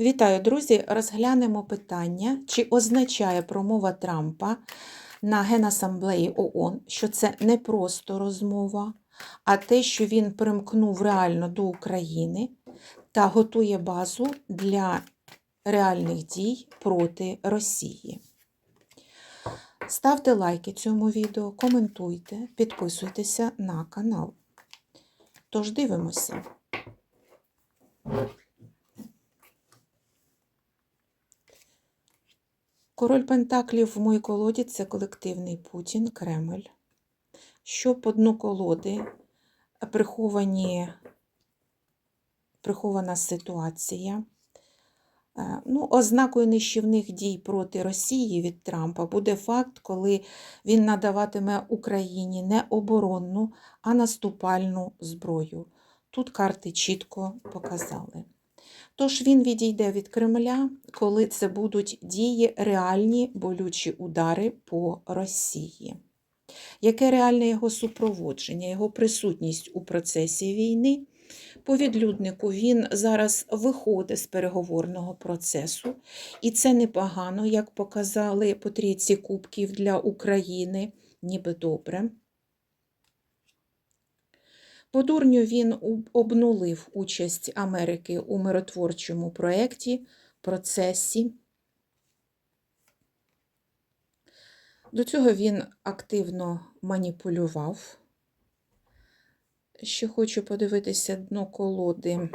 Вітаю, друзі! Розглянемо питання, чи означає промова Трампа на Генасамблеї ООН, що це не просто розмова, а те, що він примкнув реально до України та готує базу для реальних дій проти Росії. Ставте лайки цьому відео, коментуйте, підписуйтеся на канал. Тож дивимося. Король Пентаклів в моїй колоді це колективний Путін, Кремль. Що по дну колоди приховані, прихована ситуація. Е, Ну, Ознакою нищівних дій проти Росії від Трампа буде факт, коли він надаватиме Україні не оборонну, а наступальну зброю. Тут карти чітко показали. Тож він відійде від Кремля, коли це будуть дії реальні болючі удари по Росії. Яке реальне його супроводження, його присутність у процесі війни? По відлюднику він зараз виходить з переговорного процесу, і це непогано, як показали по трійці кубків для України, ніби добре. По дурню він обнулив участь Америки у миротворчому проєкті, процесі. До цього він активно маніпулював. Ще хочу подивитися дно колоди.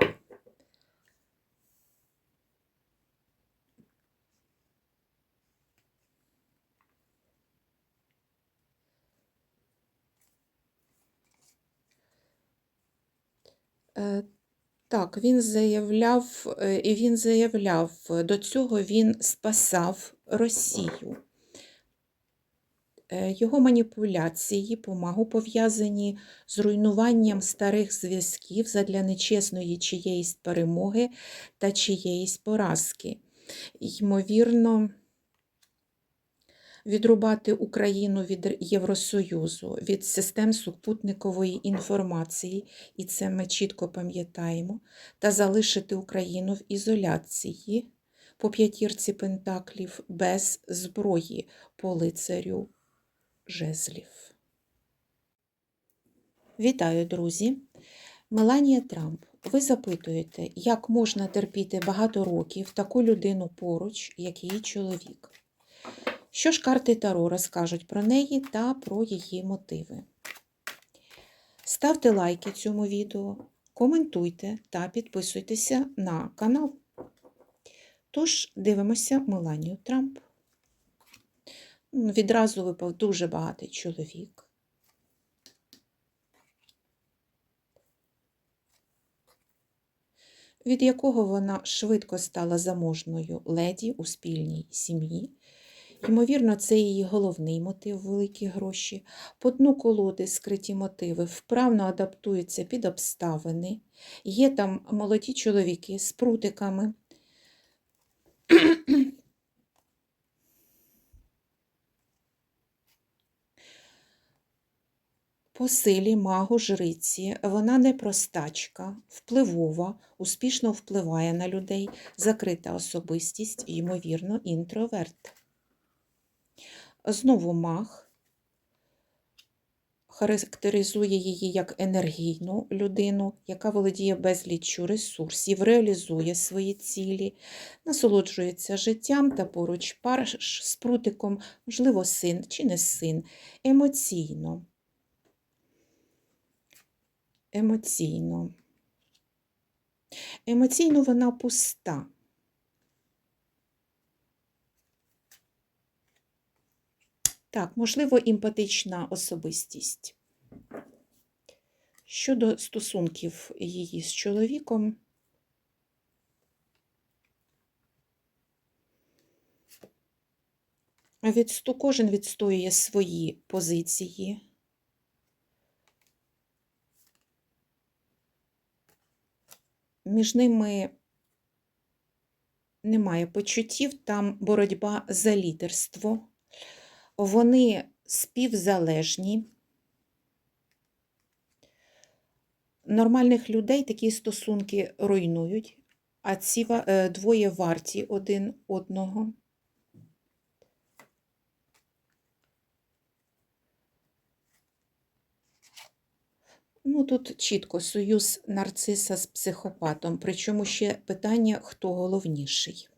Так, він заявляв, е, і він заявляв, до цього він спасав Росію. Е, Його маніпуляції, помагу пов'язані з руйнуванням старих зв'язків задля нечесної чиєїсь перемоги та чиєїсь поразки. Ймовірно, відрубати Україну від Євросоюзу, від систем супутникової інформації, і це ми чітко пам'ятаємо, та залишити Україну в ізоляції по п'ятірці пентаклів без зброї по лицарю жезлів. Вітаю, друзі! Меланія Трамп. Ви запитуєте, як можна терпіти багато років таку людину поруч, як її чоловік? Що ж карти Таро розкажуть про неї та про її мотиви? Ставте лайки цьому відео, коментуйте та підписуйтеся на канал. Тож, дивимося Меланію Трамп. Відразу випав дуже багатий чоловік. Від якого вона швидко стала заможною леді у спільній сім'ї. Ймовірно, це її головний мотив великі гроші. По дну колоди скриті мотиви вправно адаптуються під обставини. Є там молоді чоловіки з прутиками. По силі магу жриці, вона не простачка, впливова, успішно впливає на людей, закрита особистість, ймовірно, інтроверт. Знову маг характеризує її як енергійну людину, яка володіє безліччю ресурсів, реалізує свої цілі, насолоджується життям та поруч пар з прутиком, можливо, син чи не син, емоційно. Емоційно. Емоційно вона пуста. Так, можливо, емпатична особистість. Щодо стосунків її з чоловіком, відсту, кожен відстоює свої позиції. Між ними немає почуттів, там боротьба за лідерство. Вони співзалежні. Нормальних людей такі стосунки руйнують, а ці е, двоє варті один одного. Ну, тут чітко союз нарциса з психопатом. Причому ще питання, хто головніший.